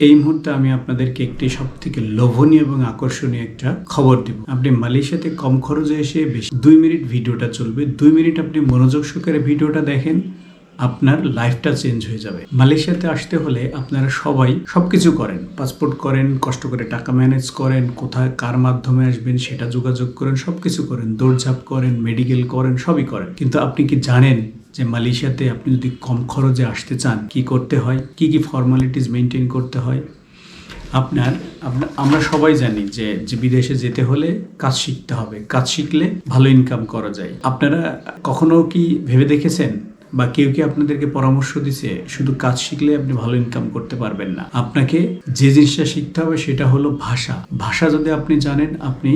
এই মুহূর্তে আমি আপনাদেরকে একটি সব থেকে লোভনীয় এবং আকর্ষণীয় একটা খবর দিব। আপনি মালয়েশিয়াতে কম খরচে এসে বেশি দুই মিনিট ভিডিওটা চলবে। দুই মিনিট আপনি মনোযোগ সহকারে ভিডিওটা দেখেন, আপনার লাইফটা চেঞ্জ হয়ে যাবে। মালয়েশিয়াতে আসতে হলে আপনারা সবাই সবকিছু করেন। পাসপোর্ট করেন, কষ্ট করে টাকা ম্যানেজ করেন, কোথায় কার মাধ্যমে আসবেন সেটা যোগাযোগ করেন, সবকিছু করেন। দৌড়ঝাঁপ করেন, মেডিকেল করেন, সবই করেন। কিন্তু আপনি কি জানেন যে মালয়েশিয়াতে আপনি যদি কম খরচে আসতে চান, কি করতে হয়? কি কি ফর্মালিটিস মেনটেন করতে হয়? আপনার আপনার, আমরা সবাই জানি যে যে বিদেশে যেতে হলে কাজ শিখতে হবে। কাজ শিখলে ভালো ইনকাম করা যায়। আপনারা কখনো কি ভেবে দেখেছেন? বা কেউ কি আপনাদেরকে পরামর্শ দিছে, শুধু কাজ শিখলে আপনি ভালো ইনকাম করতে পারবেন না? আপনাকে যে জিনিসটা শিখতে হবে সেটা হলো ভাষা। ভাষা যদি আপনি জানেন, আপনি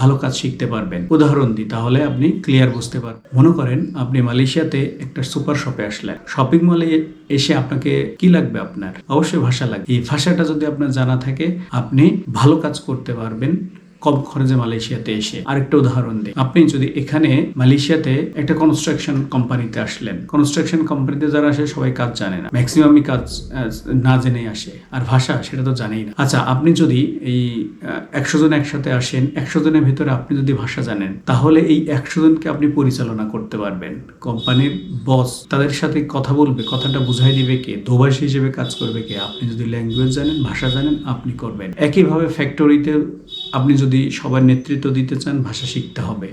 ভালো কাজ শিখতে পারবেন। উদাহরণ দিই, তাহলে আপনি ক্লিয়ার বুঝতে পারবেন মনে করেন আপনি মালয়েশিয়াতে একটা সুপার শপে আসলেন। শপিং মলে এসে আপনাকে কি লাগবে আপনার? অবশ্যই ভাষা লাগবে। এই ভাষাটা যদি আপনার জানা থাকে, আপনি ভালো কাজ করতে পারবেন। কম খরচে মালয়েশিয়াতে এসে আরেকটা উদাহরণ দিই। আপনি যদি এখানে মালয়েশিয়াতে একটা কনস্ট্রাকশন কোম্পানিতে আসলেন কনস্ট্রাকশন কোম্পানিতে যারা আসে সবাই কাজ জানে না। ম্যাক্সিমামই কাজ না জেনে আসে। আর ভাষা, সেটা তো জানেই না। আচ্ছা আপনি যদি এই একশো জন একসাথে আসেন, একশো জনের ভিতরে আপনি যদি ভাষা জানেন, তাহলে এই একশো জনকে আপনি পরিচালনা করতে পারবেন। কোম্পানির বস তাদের সাথে কথা বলবে, কথাটা বুঝাই দিবে কে? দোভাষী হিসেবে কাজ করবে কে? আপনি যদি ল্যাঙ্গুয়েজ জানেন, ভাষা জানেন, আপনি করবেন। একইভাবে ফ্যাক্টরিতে আপনি যদি সবার নেতৃত্ব দিতে চান, ভাষা শিখতে হবে।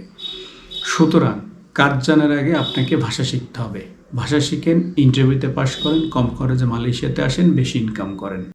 সুতরাং কাজ জানার আগে আপনাকে ভাষা শিখতে হবে। ভাষা শিখেন ইন্টারভিউতে পাশ করেন, কম খরচে মালয়েশিয়াতে আসেন, বেশি ইনকাম করেন।